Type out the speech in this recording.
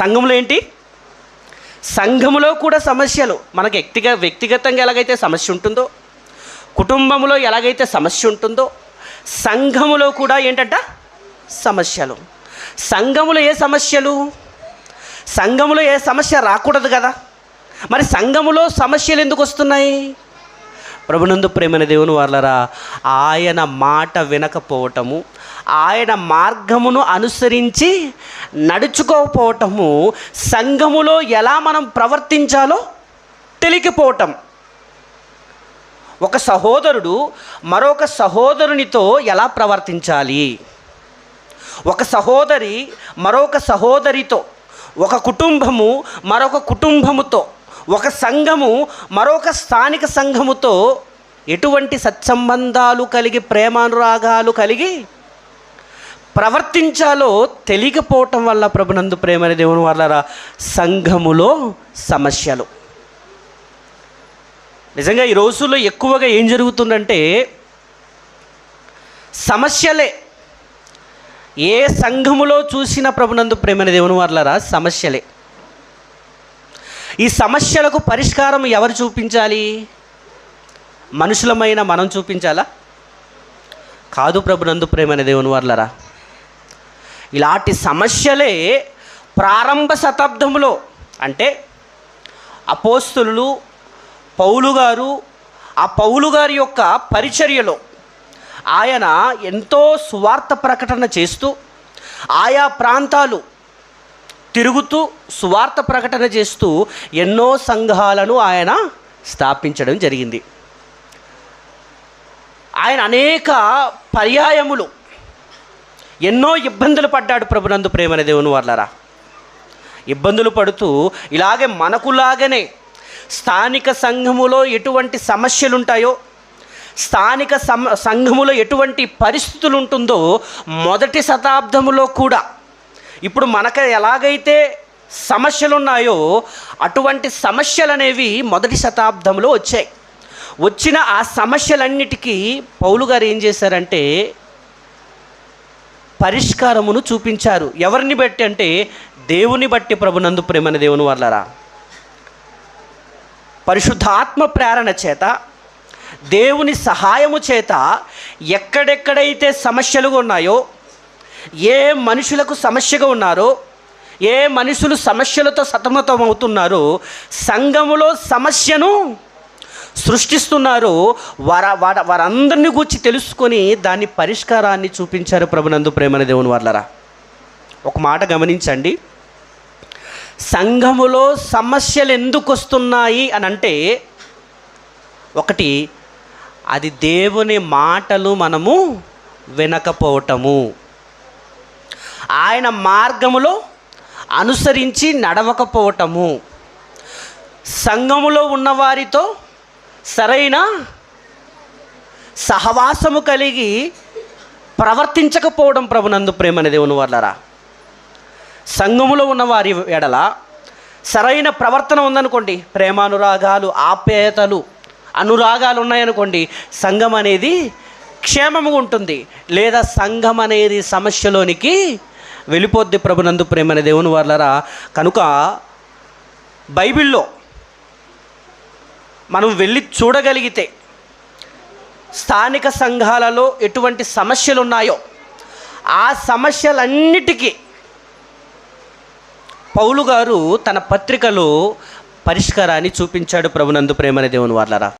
సంఘంలో ఏంటి? సంఘములో కూడా సమస్యలు. మనకు వ్యక్తిగ వ్యక్తిగతంగా ఎలాగైతే సమస్య ఉంటుందో కుటుంబంలో ఎలాగైతే సమస్య ఉంటుందో సంఘములో కూడా ఏంటంట? సమస్యలు. సంఘములో ఏ సమస్యలు? సంఘములో ఏ సమస్య రాకూడదు కదా. మరి సంఘములో సమస్యలు ఎందుకు వస్తున్నాయి? ప్రభునందు ప్రేమైన దేవుని వాళ్ళరా ఆయన మాట వినకపోవటము ఆయన మార్గమును అనుసరించి నడుచుకోకపోవటము సంఘములో ఎలా మనం ప్రవర్తించాలో తెలియకపోవటం. ఒక సహోదరుడు మరొక సహోదరునితో ఎలా ప్రవర్తించాలి? ఒక సహోదరి మరొక సహోదరితో ఒక కుటుంబము మరొక కుటుంబముతో ఒక సంఘము మరొక స్థానిక సంఘముతో ఎటువంటి సత్సంబంధాలు కలిగి ప్రేమానురాగాలు కలిగి ప్రవర్తించాలో తెలియకపోవటం వల్ల ప్రభునందు ప్రేమని దేవుని వల్ల సంఘములో సమస్యలు. నిజంగా ఈ రోజుల్లో ఎక్కువగా ఏం జరుగుతుందంటే సమస్యలే. ఏ సంఘములో చూసిన ప్రభునందు ప్రేమని దేవుని వాళ్ళరా సమస్యలే. ఈ సమస్యలకు పరిష్కారం ఎవరు చూపించాలి? మనుషులమైన మనం చూపించాలా? కాదు ప్రభునందు ప్రేమైన దేవుని వర్లరా. ఇలాంటి సమస్యలే ప్రారంభ శతాబ్దంలో అంటే అపోస్తులు పౌలు గారు ఆ పౌలు గారి యొక్క పరిచర్యలో ఆయన ఎంతో స్వార్థ ప్రకటన చేస్తూ ఆయా ప్రాంతాలు తిరుగుతూ సువార్త ప్రకటన చేస్తూ ఎన్నో సంఘాలను ఆయన స్థాపించడం జరిగింది. ఆయన అనేక పర్యాయములు ఎన్నో ఇబ్బందులు పడ్డాడు ప్రభునందు ప్రేమన దేవుని వాళ్ళరా ఇబ్బందులు పడుతూ ఇలాగే మనకులాగనే స్థానిక సంఘములో ఎటువంటి సమస్యలు ఉంటాయో స్థానిక సం సంఘములో ఎటువంటి పరిస్థితులు ఉంటుందో మొదటి శతాబ్దములో కూడా ఇప్పుడు మనకు ఎలాగైతే సమస్యలు ఉన్నాయో అటువంటి సమస్యలు అనేవి మొదటి శతాబ్దంలో వచ్చాయి. వచ్చిన ఆ సమస్యలన్నిటికీ పౌలు గారు ఏం చేశారంటే పరిష్కారమును చూపించారు. ఎవరిని బట్టి అంటే దేవుని బట్టి ప్రభునందు ప్రేమన దేవుని వల్లరా పరిశుద్ధాత్మ ప్రేరణ చేత దేవుని సహాయము చేత ఎక్కడెక్కడైతే సమస్యలు ఉన్నాయో ఏ మనుషులకు సమస్యగా ఉన్నారో ఏ మనుషులు సమస్యలతో సతమతం అవుతున్నారో సంఘములో సమస్యను సృష్టిస్తున్నారు వార వార వారందరినీ గూర్చి తెలుసుకొని దాని పరిష్కారాన్ని చూపించారు ప్రభునందు ప్రేమన దేవుని వాళ్ళరా ఒక మాట గమనించండి. సంఘములో సమస్యలు ఎందుకు వస్తున్నాయి అని అంటే ఒకటి అది దేవుని మాటలు మనము వినకపోవటము. ఆయన మార్గములో అనుసరించి నడవకపోవటము. సంఘములో ఉన్నవారితో సరైన సహవాసము కలిగి ప్రవర్తించకపోవడం ప్రభునందు ప్రేమని దేవుని వాళ్ళరా సంఘములో ఉన్నవారి ఎడల సరైన ప్రవర్తన ఉందనుకోండి ప్రేమానురాగాలు ఆప్యాయతలు అనురాగాలు ఉన్నాయనుకోండి సంఘం అనేది క్షేమముగా ఉంటుంది లేదా సంఘం అనేది సమస్యలోనికి వెళ్ళిపోద్ది ప్రభునందు ప్రేమని దేవుని వాళ్ళరా కనుక బైబిల్లో మనం వెళ్ళి చూడగలిగితే స్థానిక సంఘాలలో ఎటువంటి సమస్యలు ఉన్నాయో ఆ సమస్యలన్నిటికీ పౌలు గారు తన పత్రికలో పరిష్కారాన్ని చూపించాడు ప్రభునందు ప్రేమని దేవుని వాళ్ళరా